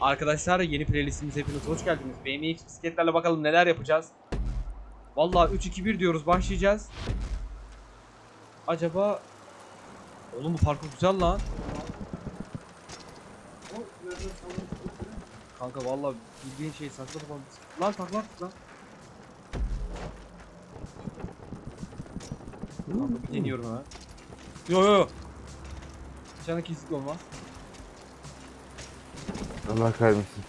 Arkadaşlar yeni playlistimize hepiniz hoş geldiniz. BMX bisikletlerle bakalım neler yapacağız. Vallahi 3-2-1 diyoruz başlayacağız. Acaba... Oğlum bu parkur güzel lan. Kanka vallahi bildiğin şey saçma sapan. Lan takla lan. Kanka deniyorum ha. Yo yo. Sana kesinlikle olmaz. Allah kahretsin.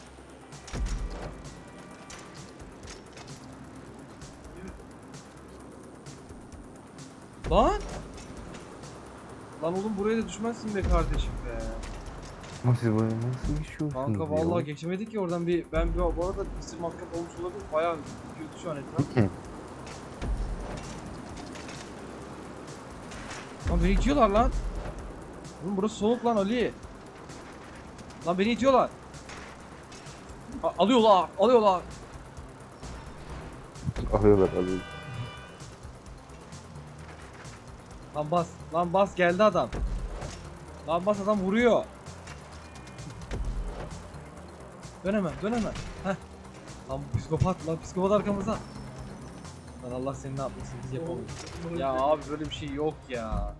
Lan! Lan oğlum buraya da düşmezsin be kardeşim be. Siz buraya nasıl geçiyorsunuz Kanka ya? vallahi geçemedik ki oradan bir ben bir bu arada mısır matkap olmuş olabilir. Bayağı kötü şu an etraf. Lan beni itiyorlar lan. Oğlum burası soğuk lan Ali. Lan beni itiyorlar. A- alıyorlar, alıyorlar. Alıyorlar alıyorlar. Lan bas, lan bas geldi adam. Lan bas adam vuruyor. Dön hemen, dön hemen. Heh. Lan bu psikopat, lan psikopat arkamızda. Lan Allah seni ne yapmasın biz yapamayız. Ya abi böyle bir şey yok ya.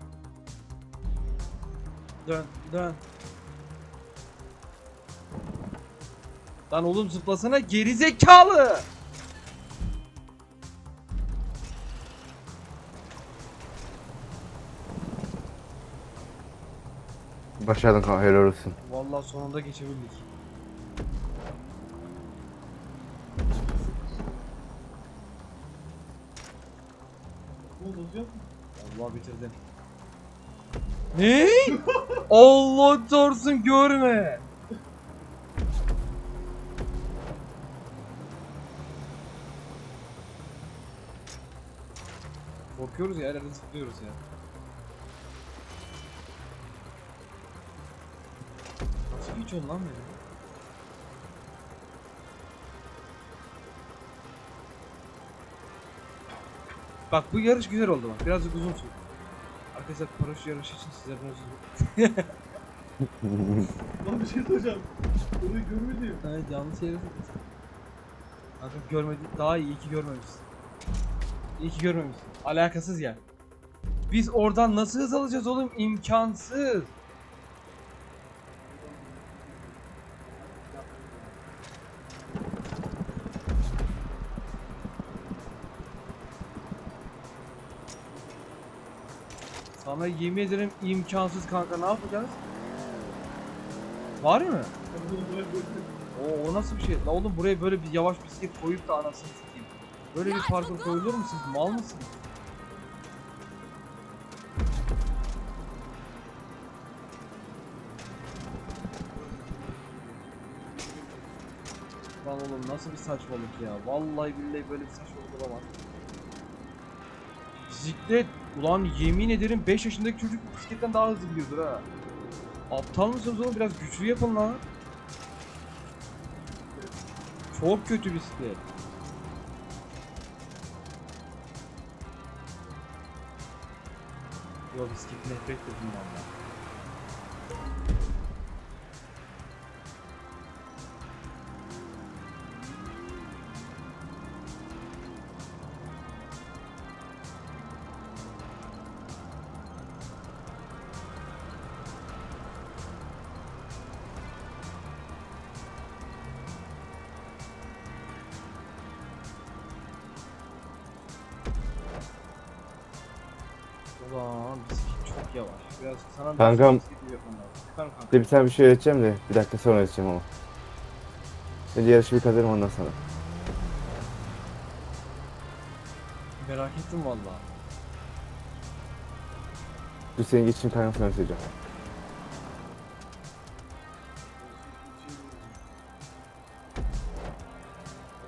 Dön, dön. Lan oğlum zıplasana gerizekalı. Başardın kanka helal olsun. Vallahi sonunda geçebildik. Allah bitirdim. Ne? Allah torsun görme. Korkuyoruz ya, her yerde zıplıyoruz ya. Nasıl geçiyorsun lan beni? Bak bu yarış güzel oldu bak. Birazcık uzun sürdü. Arkadaşlar paraşüt yarışı için sizlerden özür dilerim. Lan bir şey söyleyeceğim. Orayı görmedim. Evet yanlış yere tıkladın. Kanka görmedi daha iyi, iyi ki görmemişsin. İyi ki görmemişsin. Alakasız yani. Biz oradan nasıl hız alacağız oğlum? İmkansız. Sana yemin ederim imkansız kanka ne yapacağız? Var mı? O, o nasıl bir şey? La oğlum buraya böyle bir yavaş bisiklet koyup da anasını satayım. Böyle bir parkur koyulur mu siz? Mal mısınız? Lan oğlum nasıl bir saçmalık ya? Vallahi billahi böyle bir saçmalık olamaz. Bisiklet, ulan yemin ederim 5 yaşındaki çocuk bisikletten daha hızlı gidiyordur ha. Aptal mısınız oğlum? Biraz güçlü yapın lan. Çok kötü bisiklet. Yo bisiklet nefret ettim ben. Ulan bisiklet çok yavaş. Biraz sana Kankam. bisiklet yapmam lazım. Efendim kanka. Bir tane bir şey öğreteceğim de bir dakika sonra öğreteceğim ama. Önce yarışı bir kazanırım ondan sonra. Merak ettim valla. Dur senin geçişin kaynağını sonra söyleyeceğim.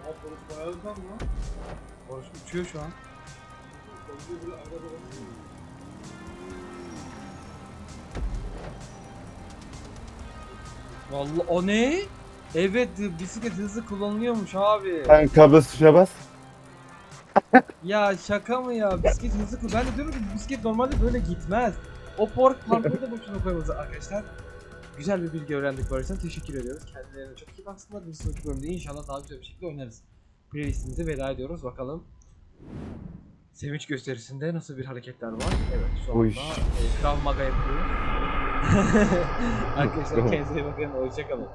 Ama polis bayağı hızlı lan. Barış uçuyor şu an. Polisi böyle arada bakıyor. Valla o ne? Evet bisiklet hızlı kullanılıyormuş abi. Sen kablo tuşuna bas. Ya şaka mı ya? Bisiklet hızlı kullan. Ben de diyorum ki bisiklet normalde böyle gitmez. O park parkuru da boşuna koymadı arkadaşlar. Güzel bir bilgi öğrendik Barış'tan. Teşekkür ediyoruz. Kendilerine çok iyi baksınlar. Bir sonraki bölümde inşallah daha güzel bir şekilde oynarız. Playlistimize veda ediyoruz. Bakalım Sevinç gösterisinde nasıl bir hareketler var? Evet şu anda Uy. e, Krav Maga yapıyor. Arkadaşlar kendinize iyi bakın. Hoşçakalın.